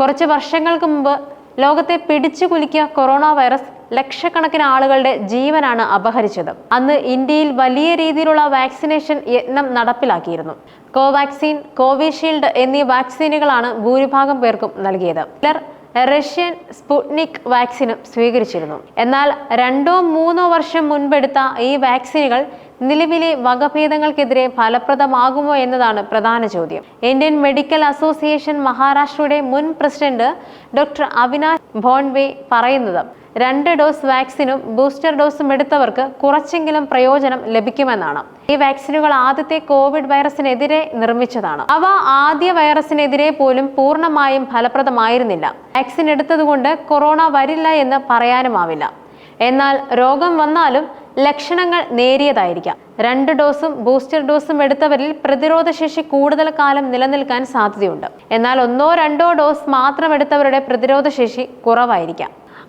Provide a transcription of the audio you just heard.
കുറച്ച് വർഷങ്ങൾക്ക് മുമ്പ് ലോകത്തെ പിടിച്ചു കുലുക്കിയ കൊറോണ വൈറസ് ലക്ഷക്കണക്കിന് ആളുകളുടെ ജീവനാണ് അപഹരിച്ചത്. അന്ന് ഇന്ത്യയിൽ വലിയ രീതിയിലുള്ള വാക്സിനേഷൻ യജ്ഞം നടപ്പിലാക്കിയിരുന്നു. കോവാക്സിൻ കോവിഷീൽഡ് എന്നീ വാക്സിനുകളാണ് ഭൂരിഭാഗം പേർക്കും നൽകിയത്. ചിലർ റഷ്യൻ സ്പുട്നിക് വാക്സിനും സ്വീകരിച്ചിരുന്നു. എന്നാൽ രണ്ടോ മൂന്നോ വർഷം മുൻപെടുത്ത ഈ വാക്സിനുകൾ നിലവിലെ വകഭേദങ്ങൾക്കെതിരെ ഫലപ്രദമാകുമോ എന്നതാണ് പ്രധാന ചോദ്യം. ഇന്ത്യൻ മെഡിക്കൽ അസോസിയേഷൻ മഹാരാഷ്ട്രയുടെ മുൻ പ്രസിഡന്റ് ഡോക്ടർ അവിനാശ് ഭോൺവെ പറയുന്നത് രണ്ട് ഡോസ് വാക്സിനും ബൂസ്റ്റർ ഡോസും എടുത്തവർക്ക് കുറച്ചെങ്കിലും പ്രയോജനം ലഭിക്കുമെന്നാണ്. ഈ വാക്സിനുകൾ ആദ്യത്തെ കോവിഡ് വൈറസിനെതിരെ നിർമ്മിച്ചതാണ്. അവ ആദ്യ വൈറസിനെതിരെ പോലും പൂർണമായും ഫലപ്രദമായിരുന്നില്ല. വാക്സിൻ എടുത്തതുകൊണ്ട് കൊറോണ വരില്ല എന്ന് പറയാനുമാവില്ല. എന്നാൽ രോഗം വന്നാലും ലക്ഷണങ്ങൾ നേരിയതായിരിക്കാം. രണ്ട് ഡോസും ബൂസ്റ്റർ ഡോസും എടുത്തവരിൽ പ്രതിരോധശേഷി കൂടുതൽ കാലം നിലനിൽക്കാൻ സാധ്യതയുണ്ട്. എന്നാൽ ഒന്നോ രണ്ടോ ഡോസ് മാത്രം എടുത്തവരുടെ പ്രതിരോധശേഷി കുറവായിരിക്കാം.